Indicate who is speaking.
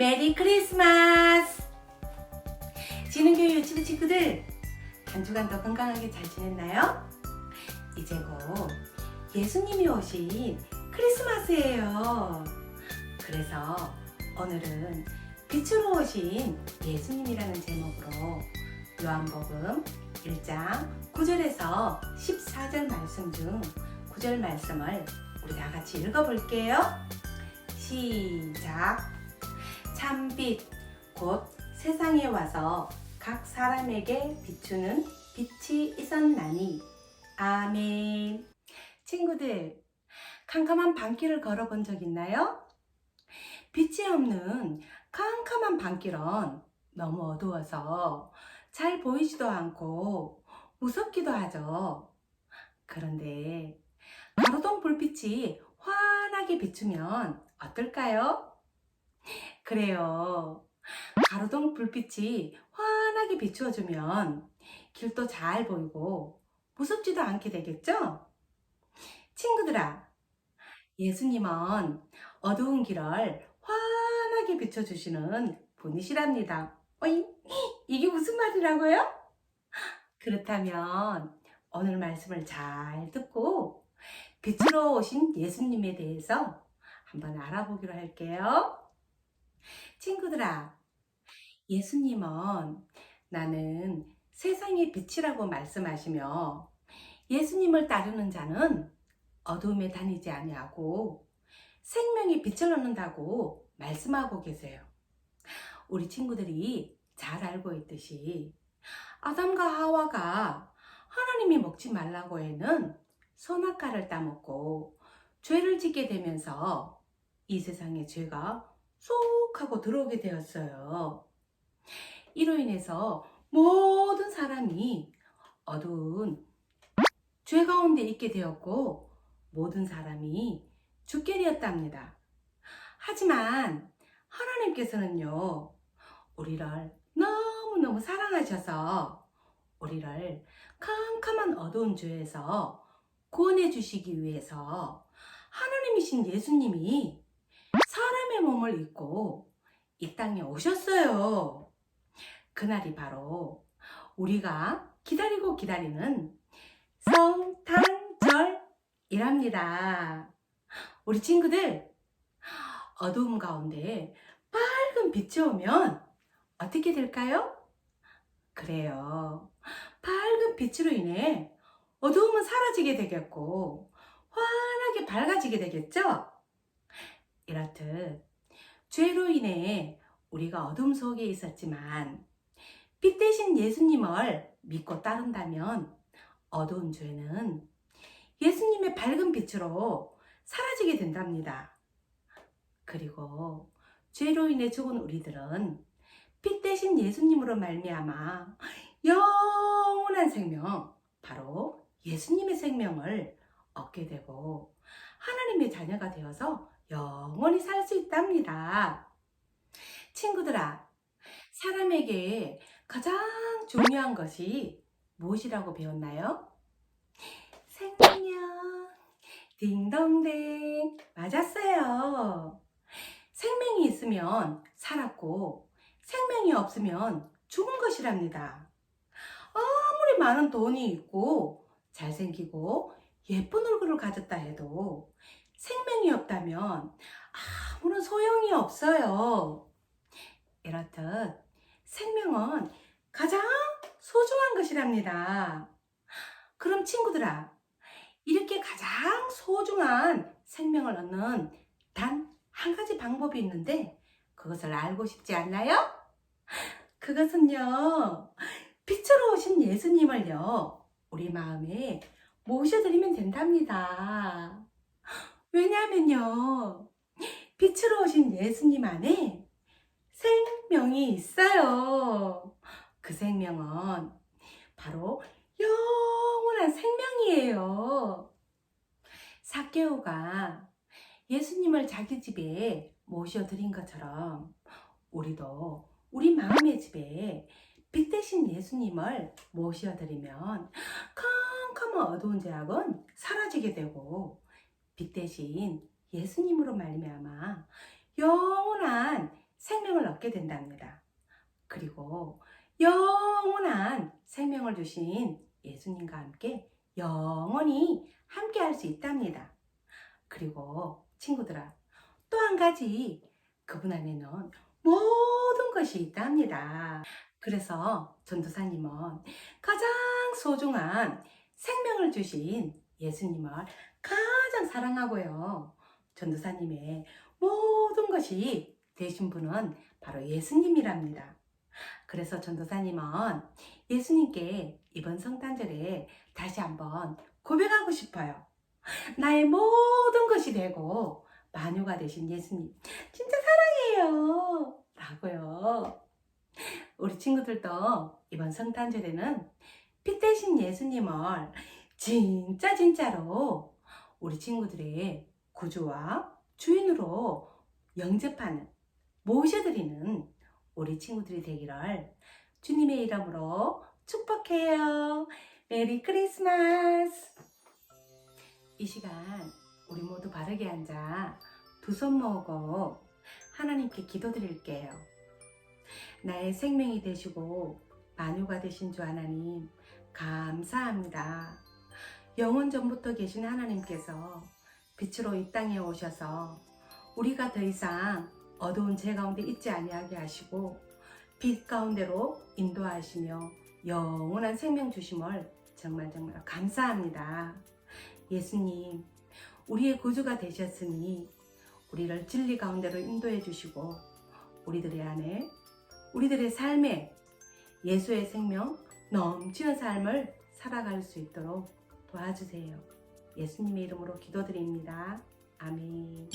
Speaker 1: 메리 크리스마스! 지능교육 유치부 친구들, 한 주간도 건강하게 잘 지냈나요? 이제 곧 예수님이 오신 크리스마스예요. 그래서 오늘은 빛으로 오신 예수님이라는 제목으로 요한복음 1장 9절에서 14절 말씀 중 9절 말씀을 우리 다 같이 읽어볼게요. 시작. 참빛 곧 세상에 와서 각 사람에게 비추는 빛이 있었나니 아멘. 친구들, 캄캄한 밤길을 걸어본 적 있나요? 빛이 없는 캄캄한 밤길은 너무 어두워서 잘 보이지도 않고 무섭기도 하죠. 그런데 가로등 불빛이 환하게 비추면 어떨까요? 그래요. 가로등 불빛이 환하게 비추어주면 길도 잘 보이고 무섭지도 않게 되겠죠? 친구들아, 예수님은 어두운 길을 환하게 비춰주시는 분이시랍니다. 어이, 이게 무슨 말이라고요? 그렇다면 오늘 말씀을 잘 듣고 빛으로 오신 예수님에 대해서 한번 알아보기로 할게요. 친구들아, 예수님은 나는 세상의 빛이라고 말씀하시며 예수님을 따르는 자는 어두움에 다니지 아니하고 생명의 빛을 얻는다고 말씀하고 계세요. 우리 친구들이 잘 알고 있듯이 아담과 하와가 하나님이 먹지 말라고 해는 선악과를 따먹고 죄를 짓게 되면서 이 세상에 죄가 쏙 하고 들어오게 되었어요. 이로 인해서 모든 사람이 어두운 죄 가운데 있게 되었고 모든 사람이 죽게 되었답니다. 하지만 하나님께서는요, 우리를 너무너무 사랑하셔서 우리를 캄캄한 어두운 죄에서 구원해 주시기 위해서 하나님이신 예수님이 사람의 몸을 입고 이 땅에 오셨어요. 그날이 바로 우리가 기다리고 기다리는 성탄절이랍니다. 우리 친구들, 어두움 가운데 밝은 빛이 오면 어떻게 될까요? 그래요. 밝은 빛으로 인해 어두움은 사라지게 되겠고, 환하게 밝아지게 되겠죠? 이렇듯, 죄로 인해 우리가 어둠 속에 있었지만, 빛 대신 예수님을 믿고 따른다면, 어두운 죄는 예수님의 밝은 빛으로 사라지게 된답니다. 그리고 죄로 인해 죽은 우리들은 빛 대신 예수님으로 말미암아 영원한 생명, 바로 예수님의 생명을 얻게 되고 하나님의 자녀가 되어서 영원히 살 수 있답니다. 친구들아, 사람에게 가장 중요한 것이 무엇이라고 배웠나요? 생명. 딩동댕. 맞았어요. 생명이 있으면 살았고, 생명이 없으면 죽은 것이랍니다. 아무리 많은 돈이 있고, 잘생기고, 예쁜 얼굴을 가졌다 해도 생명이 없다면 아무런 소용이 없어요. 이렇듯 생명은 가장 소중한 것이랍니다. 그럼 친구들아, 이렇게 가장 소중한 생명을 얻는 단 한 가지 방법이 있는데 그것을 알고 싶지 않나요? 그것은요, 빛으로 오신 예수님을요, 우리 마음에 모셔드리면 된답니다. 왜냐하면요, 빛으로 오신 예수님 안에 생명이 있어요. 그 생명은 바로 영원한 생명이에요. 사케오가 예수님을 자기 집에 모셔드린 것처럼 우리도 우리 마음의 집에 빛 대신 예수님을 모셔드리면 캄캄한 어두운 죄악은 사라지게 되고 빛 대신 예수님으로 말미암아 영원한 생명을 얻게 된답니다. 그리고 영원한 생명을 주신 예수님과 함께 영원히 함께 할 수 있답니다. 그리고 친구들아, 또 한 가지 그분 안에는 모든 것이 있답니다. 그래서 전도사님은 가장 소중한 생명을 주신 예수님을 가장 사랑하고요. 전도사님의 모든 것이 되신 분은 바로 예수님이랍니다. 그래서 전도사님은 예수님께 이번 성탄절에 다시 한번 고백하고 싶어요. 나의 모든 것이 되고 마녀가 되신 예수님 진짜 사랑해요 라고요 우리 친구들도 이번 성탄절에는 피 대신 예수님을 진짜 진짜로 우리 친구들의 구주와 주인으로 영접하는 모셔드리는 우리 친구들이 되기를 주님의 이름으로 축복해요 메리 크리스마스 이 시간 우리 모두 바르게 앉아 두 손 모으고 하나님께 기도드릴게요. 나의 생명이 되시고 만유가 되신 주 하나님 감사합니다. 영원 전부터 계신 하나님께서 빛으로 이 땅에 오셔서 우리가 더 이상 어두운 제 가운데 있지 아니하게 하시고 빛 가운데로 인도하시며 영원한 생명 주심을 정말 정말 감사합니다. 예수님, 우리의 구주가 되셨으니 우리를 진리 가운데로 인도해 주시고 우리들의 안에 우리들의 삶에 예수의 생명 넘치는 삶을 살아갈 수 있도록 도와주세요. 예수님의 이름으로 기도드립니다. 아멘.